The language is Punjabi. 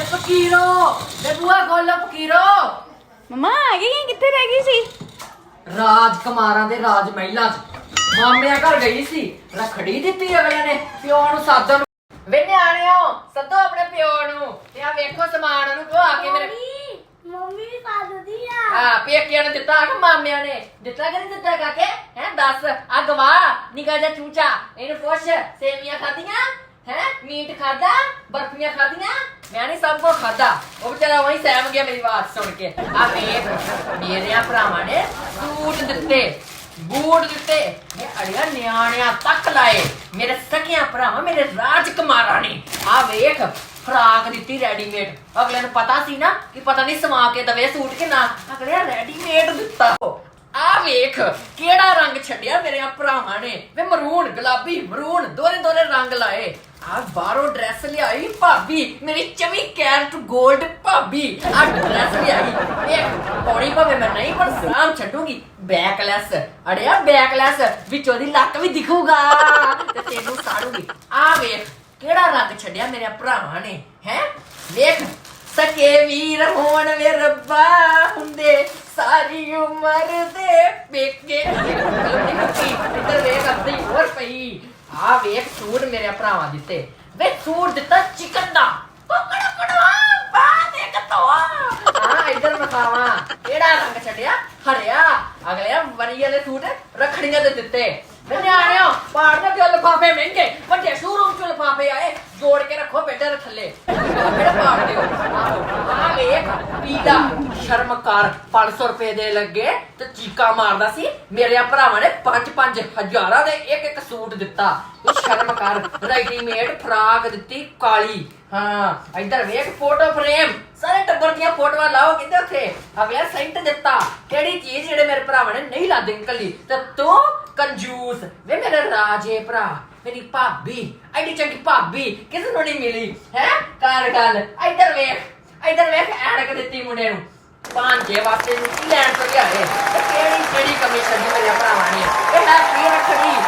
ਤੇ ਫਕੀਰੋ ਤੇ ਬੂਆ ਖੋਲੋ ਫਕੀਰੋ। ਮਮਾ ਆ ਗਈ ਕਿੱਥੇ ਰਹਿ ਗਈ ਸੀ? ਰਾਜ ਕੁਮਾਰਾਂ ਦੇ ਰਾਜ ਮਹਿਲਾਂ ਚ। ਮਾਮਿਆਂ ਘਰ ਗਈ ਸੀ ਰਖੜੀ ਦਿੱਤੀ ਅਗਲੇ ਨੇ ਪਿਓ ਨੂੰ ਸਾਦਨ ਵੇ ਨਿਆਣਿਓ ਸੱਦੋ ਆਪਣੇ ਪਿਓ ਨੂੰ। ਤੇ ਆ ਵੇਖੋ ਸਮਾਨ ਨੂੰ ਧਵਾ ਕੇ ਮੇਰੇ ਮੰਮੀ ਵੀ ਪਾ ਦਿੰਦੀ ਆ। ਆ ਪੇਕਿਆਂ ਨੇ ਦਿੱਤਾ ਕਿ ਮਾਮਿਆਂ ਨੇ? ਦਿੱਤਾ ਕਿ ਨਹੀਂ ਦਿੱਤਾ ਕਾਕੇ? ਹੈ ਦੱਸ ਆ ਗਵਾ ਨਿਕਾ ਜਾ ਚੂਚਾ ਇਹਨੂੰ ਪੁੱਛ ਸੇਵੀਆਂ ਖਾਧੀਆਂ? ਹੈ? ਮੀਟ ਖਾਦਾ ਬਰਫੀਆਂ ਖਾਧੀਆਂ? ਮੈਂ ਨਹੀਂ ਸਭ ਕੁਝ ਖਾਦਾ ਉਹ ਵਿਚਾਰਾ ਵਹੀਂ ਸਹਿਮ ਗਿਆ ਮੇਰੀ ਬਾਤ ਸੁਣ ਕੇ। ਆ ਵੇਖ, ਮੇਰਿਆਂ ਭਰਾਵਾਂ ਨੇ ਸੂਟ ਦਿੱਤੇ, ਬੂਟ ਦਿੱਤੇ। ਮੈਂ ਅੜਿਆ ਨਿਆਣਿਆਂ ਤੱਕ ਲਾਏ। ਮੇਰੇ ਸਕਿਆਂ ਭਰਾਵਾਂ, ਮੇਰੇ ਰਾਜਕੁਮਾਰਾਂ ਨੇ। ਆ ਵੇਖ, ਫਰਾਕ ਦਿੱਤੀ ਰੈਡੀਮੇਡ। ਅਗਲੇ ਨੂੰ ਪਤਾ ਸੀ ਨਾ ਕਿ ਪਤਾ ਨਹੀਂ ਸਮਾ ਕੇ ਦਵੇ ਸੂਟ ਕਿ ਨਾ। ਅਗਲੇ ਰੈਡੀਮੇਡ ਦਿੱਤਾ। ਆ ਵੇਖ, ਕਿਹੜਾ ਰੰਗ ਛੱਡਿਆ ਮੇਰੇ ਭਰਾਵਾਂ ਨੇ। ਵੇ ਮਰੂਨ, ਗੁਲਾਬੀ, ਮਰੂਨ ਦੋਰੇ ਦੋਰੇ ਰੰਗ ਲਾਏ। ਆ ਬਾਹਰੋਂ ਡਰੈਸ ਲਿਆਈ ਭਾਬੀ, ਮੇਰੀ 24 ਕੈਰਟ 골ਡ ਭਾਬੀ। ਆ ਡਰੈਸ ਲਿਆਈ। ਵੇਖ ਪੌੜੀ ਭਾਵੇਂ ਮੈਂ ਨਹੀਂ, ਪਰ ਸਾਮ ਛੱਡੂਗੀ। ਬੈਕਲੈਸ ਅੜਿਆ ਬੈਕਲੈਸ ਵਿੱਚੋਂ ਦੀ ਲੱਕ ਵੀ ਦਿਖੂਗਾ ਤੇ ਤੈਨੂੰ ਸਾੜੂਗੀ। ਆ ਵੇਖ, ਕਿਹੜਾ ਰੰਗ ਛੱਡਿਆ ਮੇਰੇ ਭਰਾਵਾਂ ਨੇ, ਹੈ? ਵੇਖ, ਸਕੇ ਵੀਰ ਹੋਣ ਵੇ ਰੱਬਾ ਹੁੰਦੇ। ਸਾਰੀ ਉਮਰ ਦੇ ਪੇਕੇ। ਇੱਧਰ ਵੇਖ ਅੱਧੀ ਹੋਰ ਪਈ। ਆ ਵੇਖ ਸੂਟ ਮੇਰੇ ਭਰਾਵਾਂ ਦਿੱਤੇ। ਵੇ ਸੂਟ ਦਿੱਤਾ ਚਿਕਨ ਦਾ। ਪਕੜ ਕੜਵਾ ਪਾ ਦੇ ਕਤਵਾ ਹਾਂ, ਇੱਧਰ ਮਖਾਵਾ ਕਿਹੜਾ ਰੰਗ ਛੱਡਿਆ? ਹਰਿਆ ਅਗਲੇ ਵਰੀ ਵਾਲੇ ਸੂਟ ਰਖੜੀਆਂ ਦੇ ਦਿੱਤੇ। ਨਿਆਣਿਓ ਪਾੜ ਦੇ ਕਿਉਂ ਲਫਾਫੇ ਮਹਿੰਗੇ, ਵੱਡੇ ਸ਼ੋਰੂਮ ਚ ਲਫਾਫੇ ਆਏ, ਜੋੜ ਕੇ ਰੱਖੋ ਬੇਟੇ ਦੇ ਥੱਲੇ। ਕਿਹੜੇ ਪਾੜ ਦਿਓ। ਆ ਵੇਖ, ਪੀਲਾ ਸ਼ਰਮ ਕਰ 500 ਰੁਪਏ ਦੇ ਲੱਗੇ ਤੇ ਚੀਕਾ ਮਾਰਦਾ ਸੀ। ਮੇਰੇ ਭਰਾਵਾਂ ਨੇ 5-5 ਹਜ਼ਾਰਾਂ ਦੇ ਇੱਕ ਇੱਕ ਸੂਟ ਦਿੱਤਾ। ਤੂੰ ਸ਼ਰਮ ਕਰ ਰੈਡੀਮੇਡ ਫਰਾਕ ਦਿੱਤੀ ਕਾਲੀ। ਹਾਂ, ਇੱਧਰ ਵੇਖ, ਫੋਟੋ ਫਰੇਮ। ਸਾਰੇ ਦੀਆਂ ਫੋਟੋਆਂ ਲਾਓ ਕਿਤੇ ਉੱਥੇ? ਅਗਲਾ ਸੈਂਟ ਦਿੱਤਾ। ਕਿਹੜੀ ਚੀਜ਼ ਜਿਹੜੇ ਮੇਰੇ ਭਰਾਵਾਂ ਨੇ ਨਹੀਂ ਲਾਦੀ ਕੱਲੀ ਤੇ ਤੂੰ ਕੰਜੂਸ। ਵੇ ਮੇਰੇ ਰਾਜੇ ਭਰਾ, ਮੇਰੀ ਭਾਬੀ, ਐਡੀ ਚੰਗੀ ਭਾਬੀ ਕਿਸੇ ਨੂੰ ਨਹੀਂ ਮਿਲੀ, ਹੈ? ਕਰ ਗੱਲ। ਇੱਧਰ ਵੇਖ ਇੱਧਰ ਵੇਖ, ਐਨਕ ਦਿੱਤੀ ਮੁੰਡੇ ਨੂੰ। ਭਾਂਜੇ ਵਾਸਤੇ ਨੂੰ ਲੈਣ ਤੋਂ ਲਿਆਏ। ਤੇ ਕਿਹੜੀ ਕਿਹੜੀ ਕਮੀ ਛੱਡੀ ਮੇਰੇ ਭਰਾਵਾਂ ਨੇ? ਇਹ ਹੈ ਕੀ ਰੱਖਣੀ?